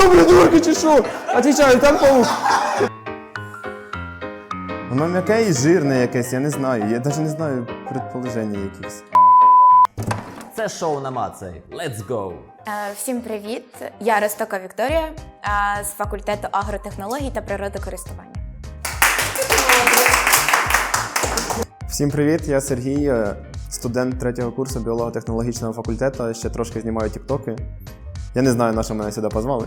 що, придурки, чи що? Отвічаю, там паук. Воно м'яке і жирне якесь, я не знаю. Я навіть не знаю предположення якихось. Це шоу намацай. Let's go! Е, Всім привіт! Я Ростока Вікторія е, з факультету агротехнологій та природокористування. Всім привіт, я Сергій, е, студент третього курсу біолого-технологічного факультету. Ще трошки знімаю тіктоки. Я не знаю, на що мене сюди позвали.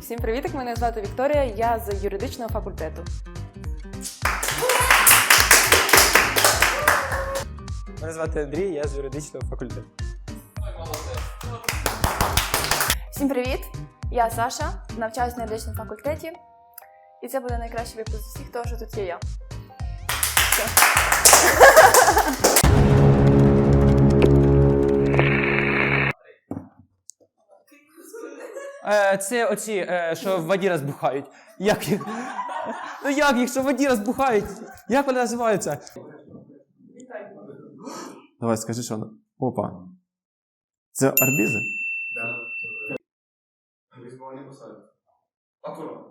Всім привітик, мене звати Вікторія, я з юридичного факультету. Мене звати Андрій, я з юридичного факультету. Всім привіт! Я Саша, навчаюся на юридичному факультеті. І це буде найкращий випуск з усіх, того, що тут є я. Е, це оці, е, що в воді розбухають. Як їх? Ну як їх, що в воді розбухають? Як вони називаються? Давай, скажи, що воно. Опа. Це арбізи?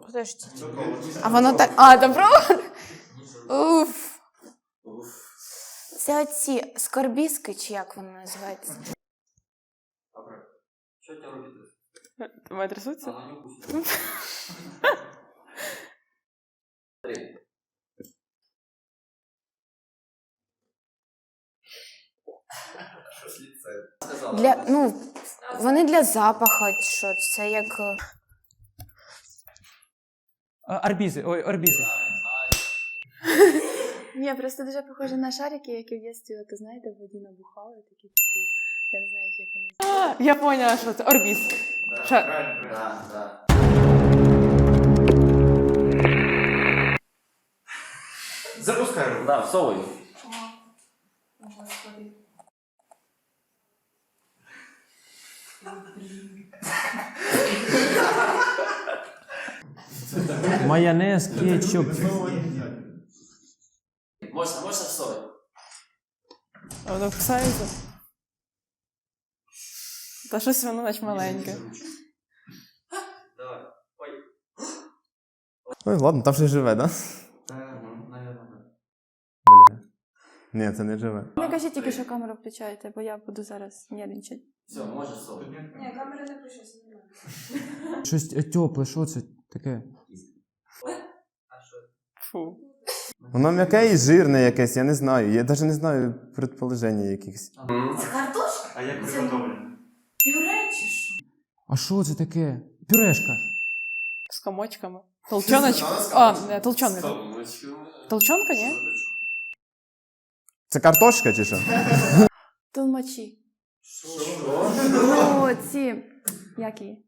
Подождіть. А воно так. А, добро? Уф. Це оці скорбіски, чи як воно називається? Тебе трясуться? Для, ну, вони для запаху, що це як. е, Арбізи, ой, орбізи. Ні, просто дуже похоже на шарики, які в дитинстві, от, знаєте, в воді набухали, такі типу. Я не знаю, як вони. Я поняла, що це орбіз. Шар... Да, всовуй. Майонез, кетчуп. Можна, можна всовуй. А воно кусається. Та щось воно наче маленьке. Ой, Ой, ладно, там ще живе, да? Бля. Ні, це не живе. Не кажіть тільки, що камеру включаєте, бо я буду зараз нервничати. Все, можеш всовуй. Щось е, тепле, що це таке? Фу. Воно м'яке і жирне якесь, я не знаю. Я навіть не знаю предположення якихось. А що це таке? Пюрешка. З комочками. Толчоночка. А, не, толчонка. Толчонка, ні? Це картошка чи що? Толмачі. Ну, ці. Як її?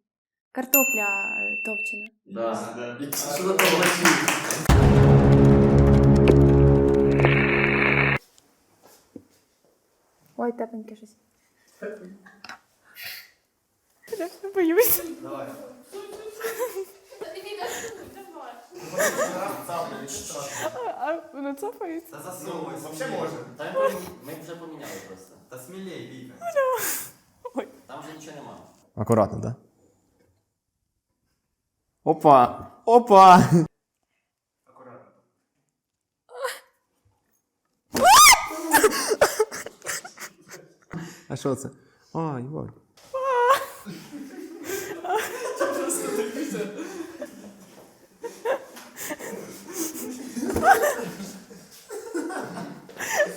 Картопля е, товчена. Да. Що? Ой, тепленьке щось. Я боюсь. А воно цапається? Та ми, ми вже поміняли просто. Та смілей, Віка. Ой. Там вже нічого немає. Акуратно, да? Опа! Опа! А що це? А,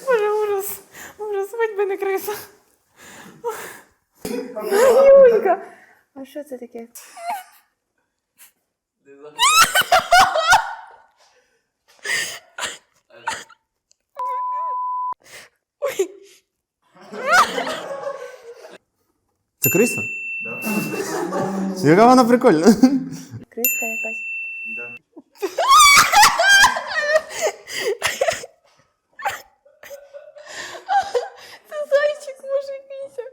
Боже, ужас. Ужас, хоч би не криса. Юлька. А що це таке? Це криса? Да. Яка вона прикольна. Криска якась. Це зайчик, може, Міся.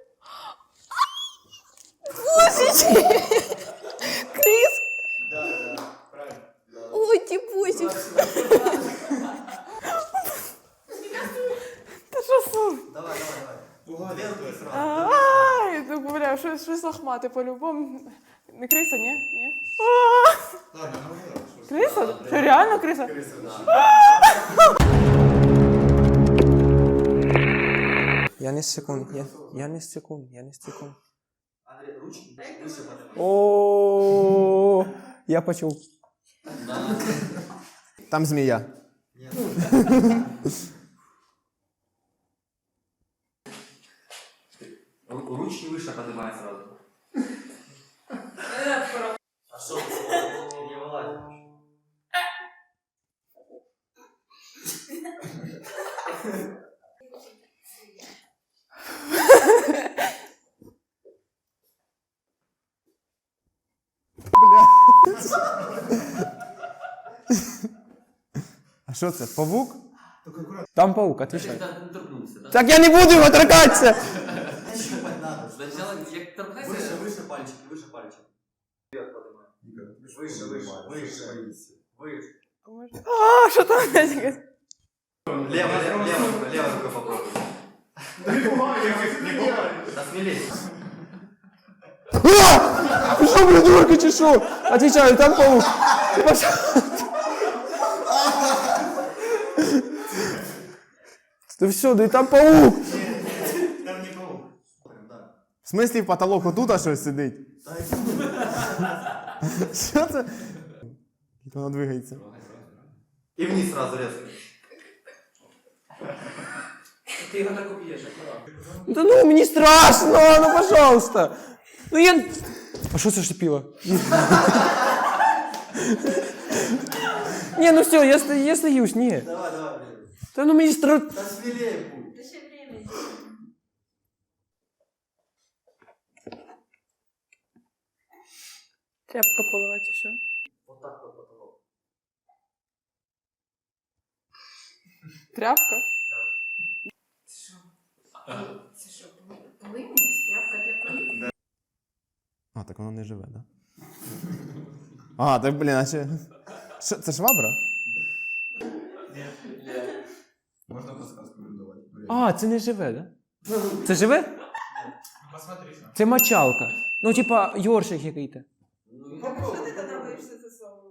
Божечки! Крис! Ой, тіпусик! Та що сон? Давай, давай, давай. Две руки сразу. Ай! таке, щось по-любому. Не криса, ні? Ні? Криса? Що реально криса? Я не секунд, я, я не секунд, я не секунд. О, я почув. Там змія. Ручки выше поднимай сразу. А що це? Павук? Там паук, отвечай. Ты не торкнулся, да? Так я не буду його торкатися! Сначала як торкайся. Выше, выше пальчики, выше пальчики. Вверх поднимай. Выше, выше, выше. Выше. А, що там? Лево, лево, лево рука, лево рука попробуй. Да смелее. А! Ти що, придурки, чи що? Отвечаю, там паук. Пошел. Ти все, да і там паук. В смислі в потолок отут а щось сидить? Що це? Воно двигається. И вниз сразу резко. Да ну, мені страшно, ну пожалуйста. Ну я... А що це шипіло? Ні, ну все, я, ста- я стаюсь, ні. Давай, давай. Та ну мені страшно. Да смелее будь. Тряпка полова чи що? Вот так вот потолок. Тряпка? Це що, полиність? Так воно не живе, да? А, так, блін, а ще... Що, це швабра? А, це не живе, да? Це живе? Це мочалка. Ну, типа, йоршик який-то.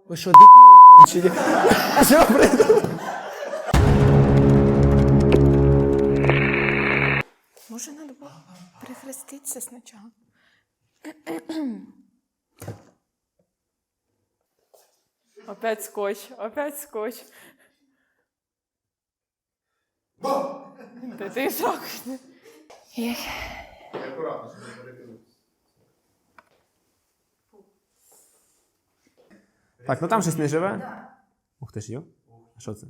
Ви що, дебіли кончені? Що придумали? Може, треба було перехреститися спочатку. Опять скотч, опять скотч. Та ти? Ех. Так, ну там щось не живе. Ух ти ж йо. А що це?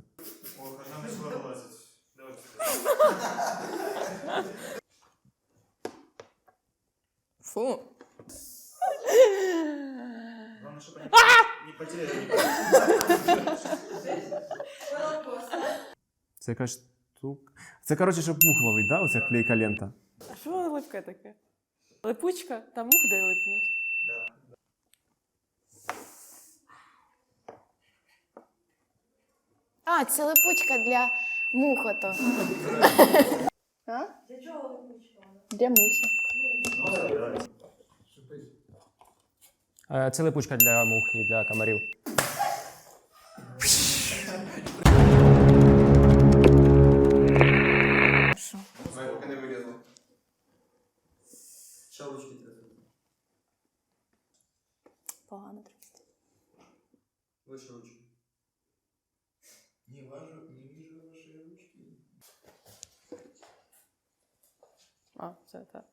Фу. Це якась штука. Це, коротше, щоб мух ловить, да? Оця клейка лента. А що липке таке? Липучка? Там мух де липнуть. А, це липучка для мухото. А? Для чого липучка? Для мухи. Е, Це липучка для мух і для комарів. Ручки. Погано трохи. Выше ручки. А, це так.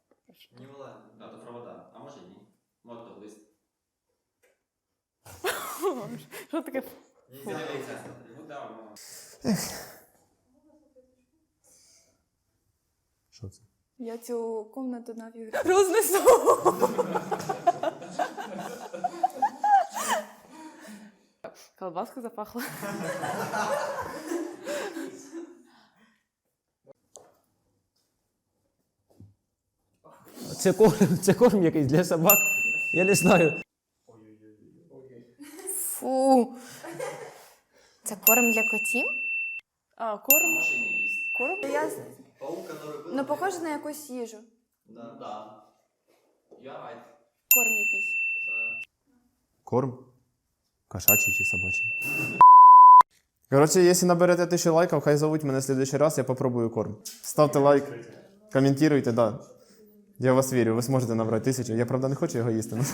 Не вылазит. Що таке? Що це? Я цю комнату нафіг Рознесу. Колбаска запахла. Це корм, це корм якийсь для собак. Я не знаю. Фу. Це корм для котів? А, корм? Може не їсть. Корм? Я... Паук, который был. Ну, похоже на якусь їжу. Да. Да. Корм якийсь. Корм? Кошачий чи собачий? Коротше, якщо наберете тисячу лайків, хай зовуть мене в следующий раз, я попробую корм. Ставте лайк, коментуйте, да. Я в вас вірю, ви зможете набрати тисячу. Я правда не хочу його їсти. ну.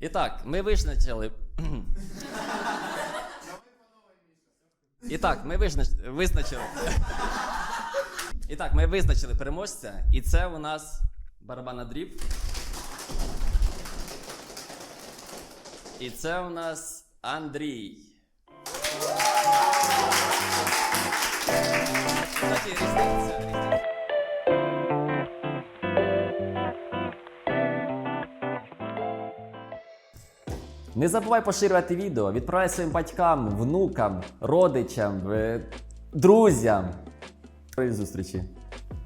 І так, ми визначили. І так, ми визнач- визначили. І так, ми визначили переможця, і це у нас барабана дріб. І це у нас Андрій. Не забувай поширювати відео, відправляй своїм батькам, внукам, родичам, е, друзям. До зустрічі!